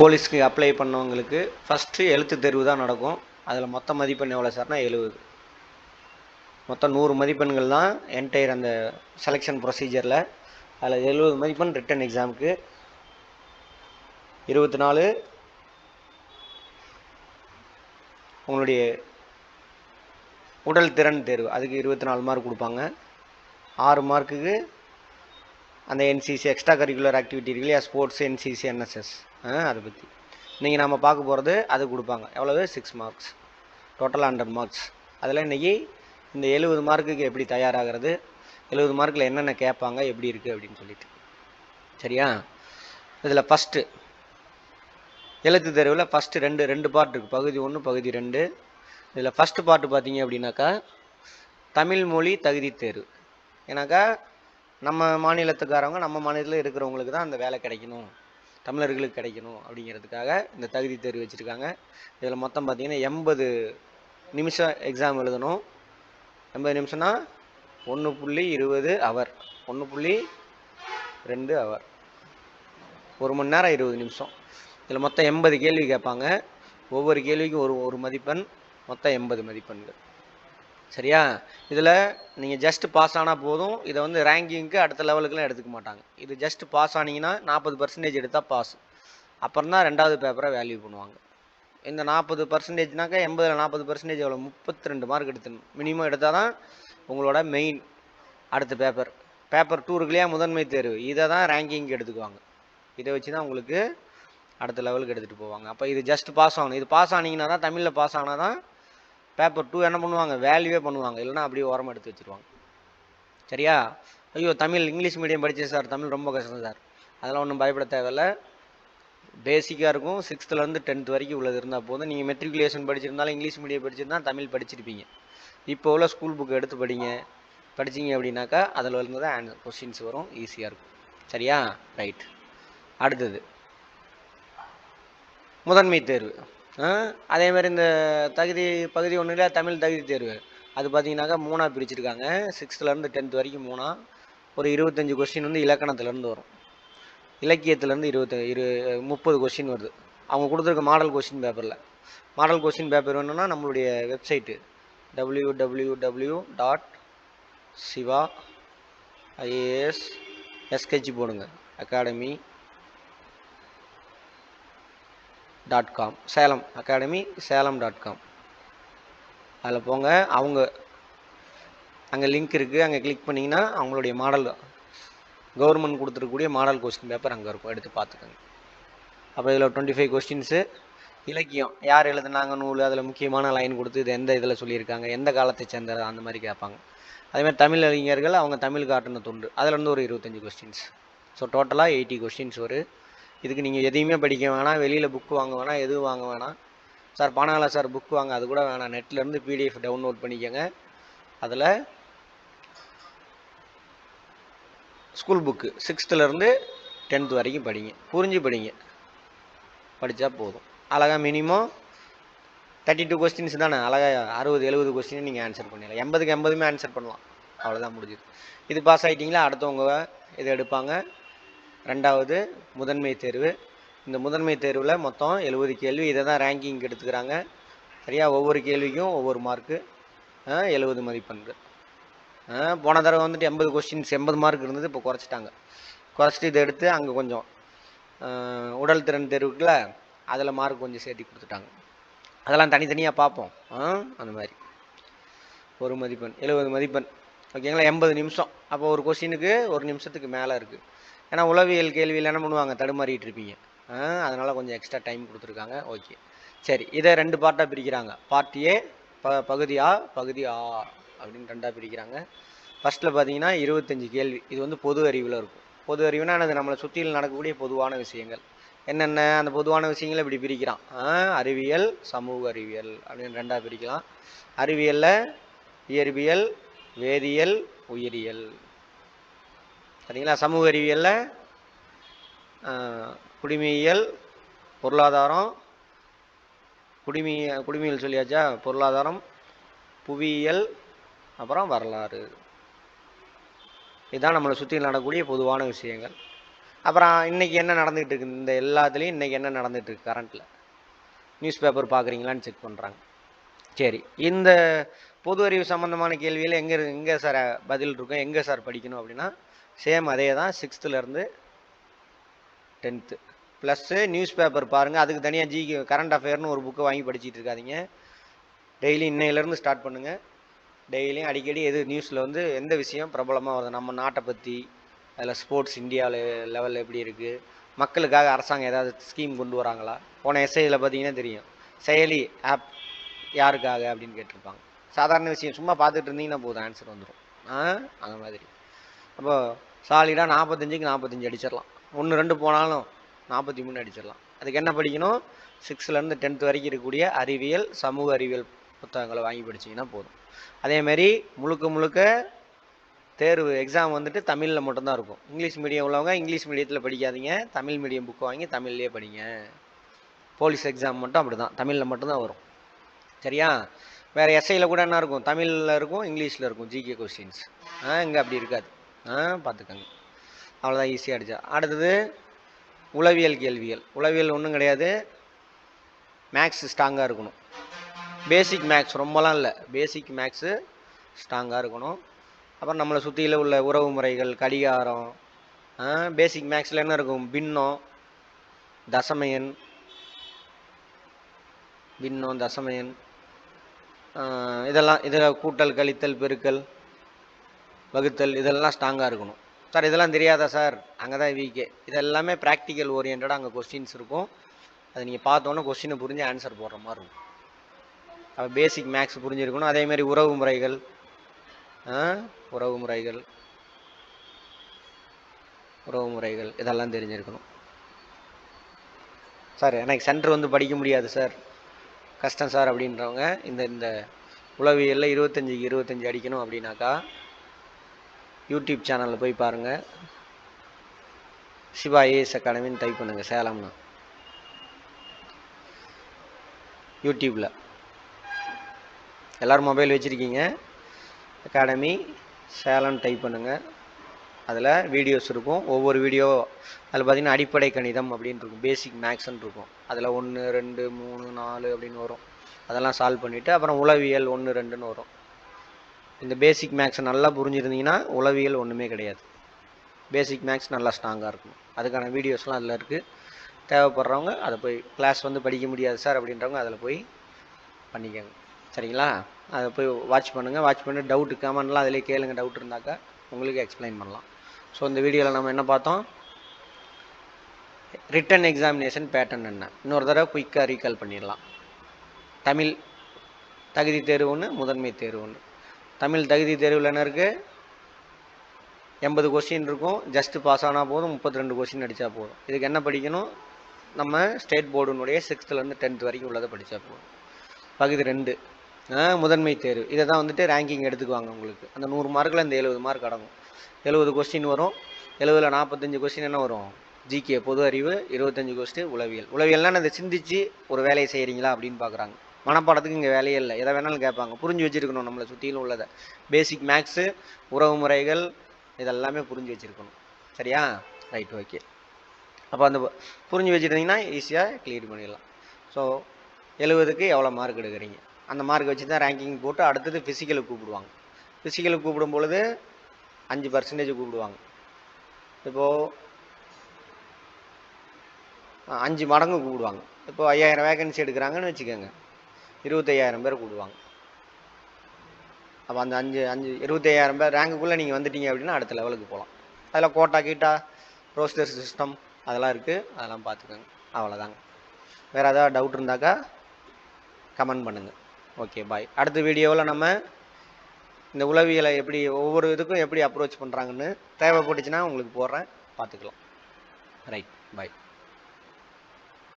போலீஸ்க்கு அப்ளை பண்ணவங்களுக்கு ஃபஸ்ட்டு எழுத்து தேர்வு தான் நடக்கும். அதில் மொத்த மதிப்பெண் எவ்வளோ சார்னா எழுபது. மொத்தம் நூறு மதிப்பெண்கள் தான் என்டையர் அந்த செலெக்ஷன் ப்ரொசீஜரில் அதில் எழுபது மதிப்பெண் ரிட்டன் எக்ஸாமுக்கு இருபத்தி நாலு உங்களுடைய உடல் திறன் தேர்வு. அதுக்கு இருபத்தி நாலு மார்க் கொடுப்பாங்க. ஆறு மார்க்குக்கு அந்த என்சிசி எக்ஸ்ட்ரா கரிக்குலர் ஆக்டிவிட்டி இருக்கு இல்லையா ஸ்போர்ட்ஸ் என்சிசி என்எஸ்எஸ் அதை பற்றி இன்றைக்கி நம்ம பார்க்க போகிறது அது கொடுப்பாங்க. எவ்வளவு? Six marks total hundred marks அதில் இன்றைக்கி இந்த எழுபது மார்க்குக்கு எப்படி தயாராகிறது? எழுபது மார்க்கில் என்னென்ன கேட்பாங்க? எப்படி இருக்குது அப்படின்னு சொல்லிட்டு. சரியா? இதில் ஃபஸ்ட்டு எழுத்து தேர்வில் ஃபஸ்ட்டு ரெண்டு ரெண்டு பார்ட் இருக்குது பகுதி ஒன்று பகுதி ரெண்டு. இதில் ஃபஸ்ட்டு பார்ட்டு பார்த்தீங்க அப்படின்னாக்கா தமிழ் மொழி தகுதி தேர்வு. ஏன்னாக்கா நம்ம மாநிலத்துக்காரவங்க நம்ம மாநிலத்தில் இருக்கிறவங்களுக்கு தான் அந்த வேலை கிடைக்கணும். தமிழர்களுக்கு கிடைக்கணும் அப்படிங்கிறதுக்காக இந்த தகுதி தேர்வு வச்சுருக்காங்க. இதில் மொத்தம் பார்த்திங்கன்னா எண்பது நிமிஷம் எக்ஸாம் எழுதணும். எண்பது நிமிஷம்னா ஒன்று புள்ளி இருபது அவர் ஒன்று புள்ளி ரெண்டு அவர் ஒரு மணி நேரம் இருபது நிமிஷம். இதில் மொத்தம் எண்பது கேள்வி கேட்பாங்க. ஒவ்வொரு கேள்விக்கும் ஒரு ஒரு மதிப்பெண் மொத்தம் எண்பது மதிப்பெண்கள். சரியா? இதில் நீங்கள் ஜஸ்ட் பாஸ் ஆனால் போதும். இதை வந்து ரேங்கிங்க்கு அடுத்த லெவலுக்குலாம் எடுத்துக்க மாட்டாங்க. இது ஜஸ்ட் பாஸ் ஆனீங்கன்னா நாற்பது பர்சன்டேஜ் எடுத்தால் பாஸ் அப்புறம் தான் ரெண்டாவது பேப்பரை வேல்யூ பண்ணுவாங்க. இந்த நாற்பது பர்சன்டேஜ்னாக்கா எண்பதில் நாற்பது பர்சன்டேஜ் எவ்வளோ முப்பத்தி ரெண்டு மார்க் எடுத்துணும் மினிமம் எடுத்தால் தான் உங்களோட மெயின் அடுத்த பேப்பர் பேப்பர் டூ முதன்மை தேர்வு. இதை தான் ரேங்கிங்க்கு எடுத்துக்குவாங்க. இதை வச்சு தான் உங்களுக்கு அடுத்த லெவலுக்கு எடுத்துகிட்டு போவாங்க. அப்போ இது ஜஸ்ட் பாஸ் ஆகணும். இது பாஸ் ஆனீங்கன்னா தான் தமிழில் பாஸ் ஆனால் தான் பேப்பர் டூ என்ன பண்ணுவாங்க? வேல்யூவே பண்ணுவாங்க. இல்லைனா அப்படியே ஓரமாக எடுத்து வச்சுருவாங்க. சரியா? ஐயோ தமிழ் இங்கிலீஷ் மீடியம் படித்தேன் சார் தமிழ் ரொம்ப கஷ்டம் சார் அதெல்லாம் ஒன்றும் பயப்பட தேவையில்ல. பேசிக்காக இருக்கும். சிக்ஸ்த்துலேருந்து டென்த் வரைக்கும் உள்ளது இருந்தால் போதும். நீங்கள் மெட்ரிகுலேஷன் படிச்சிருந்தாலும் இங்கிலீஷ் மீடியம் படிச்சிருந்தால் தமிழ் படிச்சிருப்பீங்க. இப்போ உள்ள ஸ்கூல் புக் எடுத்து படிங்க. படிச்சீங்க அப்படின்னாக்கா அதில் இருந்து தான் ஆன்சர் கொஸ்டின்ஸ் வரும். ஈஸியாக இருக்கும். சரியா? ரைட் அடுத்தது. முதன்மை தேர்வு. அதே மாதிரி இந்த தகுதி பகுதி ஒன்றில் தமிழ் தகுதி தேர்வு. அது பார்த்தீங்கன்னாக்கா மூணாக பிரிச்சிருக்காங்க. சிக்ஸ்த்துலேருந்து டென்த் வரைக்கும் மூணாக ஒரு இருபத்தஞ்சி கொஸ்டின் வந்து இலக்கணத்துலேருந்து வரும். இலக்கியத்துலேருந்து இருபத்த இரு முப்பது கொஸ்டின் வருது. அவங்க கொடுத்துருக்க மாடல் கொஸ்டின் பேப்பரில் மாடல் கொஸ்டின் பேப்பர் வேணும்னா நம்மளுடைய website W W W dot Siva IAS எஸ்கெச் போடுங்க. Academy dot com Salem academy Salem dot com அதில் போங்க. அவங்க அங்கே லிங்க் இருக்குது அங்கே கிளிக் பண்ணிங்கன்னா அவங்களுடைய மாடல் கவர்மெண்ட் கொடுத்துருக்கக்கூடிய மாடல் கொஸ்டின் பேப்பர் அங்கே இருக்கும். எடுத்து பார்த்துக்கோங்க. அப்போ இதில் டுவெண்ட்டி ஃபைவ் கொஸ்டின்ஸு இலக்கியம். யார் எழுதுனாங்க நூல்? அதில் முக்கியமான லைன் கொடுத்து இது எந்த இதில் சொல்லியிருக்காங்க? எந்த காலத்தை சேர்ந்தது? அந்த மாதிரி கேட்பாங்க. அதேமாதிரி தமிழ் அறிஞர்கள் அவங்க தமிழ் காட்டின தொண்டு. இருந்து ஒரு இருபத்தஞ்சி கொஸ்டின்ஸ் ஸோ டோட்டலாக எயிட்டி கொஸ்டின்ஸ் ஒரு இதுக்கு நீங்கள் எதையுமே படிக்க வேணாம் வெளியில் புக் வாங்க வேணாம் எதுவும் வாங்க வேணாம். சார் பணம் சார் புக் வாங்க அது கூட வேணாம். நெட்லேருந்து பிடிஎஃப் டவுன்லோட் பண்ணிக்கோங்க. அதில் ஸ்கூல் புக்கு சிக்ஸ்த்துலேருந்து டென்த் வரைக்கும் படிங்க. புரிஞ்சு படிங்க. படித்தா போதும். அழகாக மினிமம் தேர்ட்டி டூ கொஸ்டின்ஸ் தானே? அழகாக அறுபது எழுபது கொஸ்டின் நீங்கள் ஆன்சர் பண்ணிடலாம். எண்பதுக்கு எண்பதுமே ஆன்சர் பண்ணலாம். அவ்வளோதான் முடிஞ்சுது இது பாஸ் ஆகிட்டிங்களா அடுத்தவங்க இதை எடுப்பாங்க. ரெண்டாவது முதன்மை தேர்வு. இந்த முதன்மை தேர்வில் மொத்தம் எழுபது கேள்வி. இதை தான் ரேங்கிங் எடுத்துக்கிறாங்க. சரியா? ஒவ்வொரு கேள்விக்கும் ஒவ்வொரு மார்க்கு எழுபது மதிப்பெண்கள். போன தடவை வந்துட்டு எண்பது கொஸ்டின்ஸ் எண்பது மார்க் இருந்தது. இப்போ குறைச்சிட்டாங்க. குறைச்சிட்டு இதை எடுத்து அங்கே கொஞ்சம் உடல் திறன் தேர்வுக்குள்ள அதில் மார்க் கொஞ்சம் சேர்த்தி கொடுத்துட்டாங்க. அதெல்லாம் தனித்தனியாக பார்ப்போம். ஆ, அந்த மாதிரி. ஒரு மதிப்பெண் எழுபது மதிப்பெண். ஓகேங்களா? எண்பது நிமிஷம். அப்போ ஒரு கொஷினுக்கு ஒரு நிமிஷத்துக்கு மேலே இருக்குது ஏன்னா உளவியல் கேள்வியில் என்ன பண்ணுவாங்க தடுமாறிட்டு இருப்பீங்க. ஆ, கொஞ்சம் எக்ஸ்ட்ரா டைம் கொடுத்துருக்காங்க. ஓகே. சரி இதை ரெண்டு பார்ட்டாக பிரிக்கிறாங்க. பார்ட் ஏ ப பகுதி ஆ பகுதி ஆ அப்படின்னு ரெண்டாக பிரிக்கிறாங்க. ஃபஸ்ட்டில் பார்த்தீங்கன்னா இருபத்தஞ்சி கேள்வி. இது வந்து பொது அறிவில் இருக்கும். பொது அறிவுனா அது நம்மளை சுற்றியில் நடக்கக்கூடிய பொதுவான விஷயங்கள். என்னென்ன? அந்த பொதுவான விஷயங்களை இப்படி பிரிக்கிறான். ஆ, அறிவியல் சமூக அறிவியல் அப்படின்னு ரெண்டாக பிரிக்கலாம். அறிவியலில் இயற்பியல் வேதியியல் உயிரியல். சரிங்களா? சமூக அறிவியலில் குடிமையியல் பொருளாதாரம் குடிமி குடிமையியல் சொல்லியாச்சா? பொருளாதாரம் புவியியல் அப்புறம் வரலாறு. இதுதான் நம்மளை சுற்றி நடக்கக்கூடிய பொதுவான விஷயங்கள். அப்புறம் இன்னைக்கு என்ன நடந்துகிட்டு இருக்கு இந்த எல்லாத்துலேயும் இன்றைக்கி என்ன நடந்துகிட்டு இருக்கு கரண்ட்டில் நியூஸ் பேப்பர் பார்க்குறீங்களான்னு செக் பண்ணுறாங்க சரி இந்த பொது அறிவு சம்மந்தமான கேள்வியில் எங்கே எங்கே சார் பதில் இருக்கும் எங்கே சார் படிக்கணும் அப்படின்னா சேம் அதே தான் சிக்ஸ்த்துலேருந்து டென்த்து ப்ளஸ்ஸு நியூஸ் பேப்பர் பாருங்கள் அதுக்கு தனியாக ஜி கரண்ட் அஃபேர்னு ஒரு புக்கை வாங்கி படிச்சுட்டு இருக்காதிங்க. டெய்லி இன்னையிலேருந்து ஸ்டார்ட் பண்ணுங்கள் டெய்லியும் அடிக்கடி எது நியூஸில் வந்து எந்த விஷயம் பிரபலமாக வருது? நம்ம நாட்டை பற்றி அதில் ஸ்போர்ட்ஸ் இந்தியாவில் லெவலில் எப்படி இருக்குது மக்களுக்காக அரசாங்கம் ஏதாவது ஸ்கீம் கொண்டு வராங்களா? போன எஸ்ஐயில் பார்த்தீங்கன்னா தெரியும். செயலி ஆப் யாருக்காக அப்படின்னு கேட்டிருப்பாங்க. சாதாரண விஷயம். சும்மா பார்த்துட்டு இருந்தீங்கன்னா போதும் ஆன்சர் வந்துடும் ஆ? அந்த மாதிரி. அப்போ சாலிடாக நாற்பத்தஞ்சுக்கு நாற்பத்தஞ்சு அடிச்சிடலாம். ஒன்று ரெண்டு போனாலும் நாற்பத்தி மூணு அடிச்சிடலாம். அதுக்கு என்ன படிக்கணும்? சிக்ஸ்த்துலேருந்து டென்த் வரைக்கும் இருக்கக்கூடிய அறிவியல் சமூக அறிவியல் புத்தகங்களை வாங்கி படிச்சீங்கன்னா போதும். அதேமாரி முழுக்க முழுக்க தேர்வு எக்ஸாம் வந்துட்டு தமிழில் மட்டும்தான் இருக்கும். இங்கிலீஷ் மீடியம் உள்ளவங்க இங்கிலீஷ் மீடியத்தில் படிக்காதீங்க. தமிழ் மீடியம் புக்கு வாங்கி தமிழ்லேயே படிங்க. போலீஸ் எக்ஸாம் மட்டும் அப்படி தான் தமிழில் மட்டும்தான் வரும். சரியா? வேறு எஸ்ஐயில் கூட என்ன இருக்கும்? தமிழில் இருக்கும் இங்கிலீஷில் இருக்கும் ஜிகே கொஸ்டின்ஸ் ஆ இங்கே அப்படி இருக்காது. ஆ பார்த்துக்கோங்க அவ்வளோதான் ஈஸியாக அடிச்சா அடுத்தது உளவியல் கேள்விகள். உளவியல் ஒன்றும் கிடையாது. மேக்ஸ் ஸ்ட்ராங்காக இருக்கணும். பேசிக் மேக்ஸ் ரொம்பலாம் இல்லை. பேசிக் மேக்ஸு ஸ்ட்ராங்காக இருக்கணும். அப்புறம் நம்மளை சுற்றியில் உள்ள உறவு முறைகள் கடிகாரம் பேசிக் மேக்ஸில் என்ன இருக்கும்? பின்னம் தசமயன். பின்னம் தசமயன். இதெல்லாம் இதில் கூட்டல் கழித்தல் பெருக்கல் வகுத்தல் இதெல்லாம் ஸ்ட்ராங்காக இருக்கணும். சார் இதெல்லாம் தெரியாதா சார்? அங்கே தான் வீக்கே இது எல்லாமே ப்ராக்டிக்கல் ஓரியன்டாக அங்கே கொஸ்டின்ஸ் இருக்கும். அது நீங்கள் பார்த்தோன்னே கொஸ்டினை புரிஞ்சு ஆன்சர் போடுற மாதிரி இருக்கும். அப்போ பேசிக் மேக்ஸ் புரிஞ்சிருக்கணும். அதேமாரி உறவு முறைகள் உறவு முறைகள் உறவு முறைகள் இதெல்லாம் தெரிஞ்சிருக்கணும். சார் எனக்கு சென்டர் வந்து படிக்க முடியாது சார். கஷ்டம் சார் அப்படின்றவங்க இந்த இந்த உளவியலில் இருபத்தஞ்சிக்கு இருபத்தஞ்சி அடிக்கணும் அப்படின்னாக்கா யூடியூப் சேனலில் போய் பாருங்கள் சிவா ஏஎஸ் அகாடமின்னு டைப் பண்ணுங்கள் சேலம்னு. யூடியூப்பில் எல்லோரும் மொபைல் வச்சுருக்கீங்க. அகாடமி சேலம் டைப் பண்ணுங்கள் அதில் வீடியோஸ் இருக்கும். ஒவ்வொரு வீடியோ அதில் பார்த்தீங்கன்னா அடிப்படை கணிதம் அப்படின்னு இருக்கும். பேசிக் மேக்ஸ்ன்னு இருக்கும். அதில் ஒன்று ரெண்டு மூணு நாலு அப்படின்னு வரும். அதெல்லாம் சால்வ் பண்ணிவிட்டு அப்புறம் உளவியல் ஒன்று ரெண்டுன்னு வரும். இந்த பேசிக் மேக்ஸை நல்லா புரிஞ்சுருந்தீங்கன்னா உளவியல் ஒன்றுமே கிடையாது. பேசிக் மேக்ஸ் நல்லா ஸ்ட்ராங்காக இருக்கும். அதுக்கான வீடியோஸ்லாம் அதில் இருக்குது தேவைப்படுறவங்க அதை போய் கிளாஸ் வந்து படிக்க முடியாது சார் அப்படின்றவங்க அதில் போய் பண்ணிக்கோங்க. சரிங்களா? அதை போய் வாட்ச் பண்ணுங்கள் வாட்ச் பண்ணி டவுட்டு கமெண்ட்லாம் அதிலே கேளுங்க. டவுட் இருந்தாக்கா உங்களுக்கு எக்ஸ்பிளைன் பண்ணலாம். ஸோ இந்த வீடியோவில் நம்ம என்ன பார்த்தோம்? ரிட்டன் எக்ஸாமினேஷன் பேட்டர்ன் என்ன? இன்னொரு தடவை குயிக்காக ரீகால் பண்ணிடலாம். தமிழ் தகுதி தேர்வு ஒன்று முதன்மை தேர்வு ஒன்று தமிழ் தகுதி தேர்வில் என்ன இருக்குது எண்பது கொஸ்டின் இருக்கும். ஜஸ்ட் பாஸ் ஆனால் போதும். முப்பத்தி ரெண்டு கொஸ்டின் அடித்தா போதும். இதுக்கு என்ன படிக்கணும்? நம்ம ஸ்டேட் போர்டுனுடைய சிக்ஸ்த்துலேருந்து டென்த் வரைக்கும் உள்ளதை படித்தா போதும். பகுதி ரெண்டு. முதன்மை தேர்வு. இதை தான் வந்துட்டு ரேங்கிங் எடுத்துக்குவாங்க உங்களுக்கு. அந்த நூறு மார்க்கில் இந்த எழுபது மார்க் அடங்கும். எழுபது கொஸ்டின் வரும். எழுபதில் நாற்பத்தஞ்சு கொஸ்டின் என்ன வரும்? ஜிகே பொது அறிவு இருபத்தஞ்சு கொஸ்டின் உளவியல். உளவியல்னால் இதை சிந்திச்சு ஒரு வேலையை செய்கிறீங்களா அப்படின்னு பார்க்குறாங்க மனப்பாடத்துக்கு இங்கே வேலையே இல்லை. எதை வேணாலும் கேட்பாங்க. புரிஞ்சு வச்சுருக்கணும் நம்மளை சுற்றிலும் உள்ளதை. பேசிக் மேக்ஸு உறவு முறைகள் இதெல்லாமே புரிஞ்சு வச்சுருக்கணும். சரியா? ரைட் ஓகே அப்போ அந்த புரிஞ்சு வச்சுருந்தீங்கன்னா ஈஸியாக கிளியர் பண்ணிடலாம். ஸோ எழுபதுக்கு எவ்வளோ மார்க் எடுக்கிறீங்க? அந்த மார்க் வச்சு தான் ரேங்கிங் போட்டு அடுத்தது ஃபிசிக்கலுக்கு கூப்பிடுவாங்க. ஃபிசிக்கலுக்கு கூப்பிடும் பொழுது அஞ்சு பர்சன்டேஜ் கூப்பிடுவாங்க. இப்போது அஞ்சு மடங்கு கூப்பிடுவாங்க. இப்போ ஐயாயிரம் வேகன்சி எடுக்கிறாங்கன்னு வச்சுக்கோங்க. இருபத்தையாயிரம் பேர் கூப்பிடுவாங்க. அப்போ அந்த அஞ்சு அஞ்சு இருபத்தையாயிரம் பேர் ரேங்குக்குள்ளே நீங்கள் வந்துட்டீங்க அப்படின்னா அடுத்த லெவலுக்கு போகலாம் அதில் கோட்டா கீட்டா ரோஸ்டர் சிஸ்டம் அதெல்லாம் இருக்குது அதெல்லாம் பார்த்துக்கோங்க அவ்வளோதாங்க வேறு ஏதாவது டவுட் இருந்தாக்கா கமெண்ட் பண்ணுங்கள் ஓகே பாய் அடுத்த வீடியோவில் நம்ம இந்த உளவியலை எப்படி ஒவ்வொரு இதுக்கும் எப்படி அப்ரோச் பண்ணுறாங்கன்னு தேவைப்பட்டுச்சுன்னா உங்களுக்கு போடுறேன். பார்த்துக்கலாம். Right bye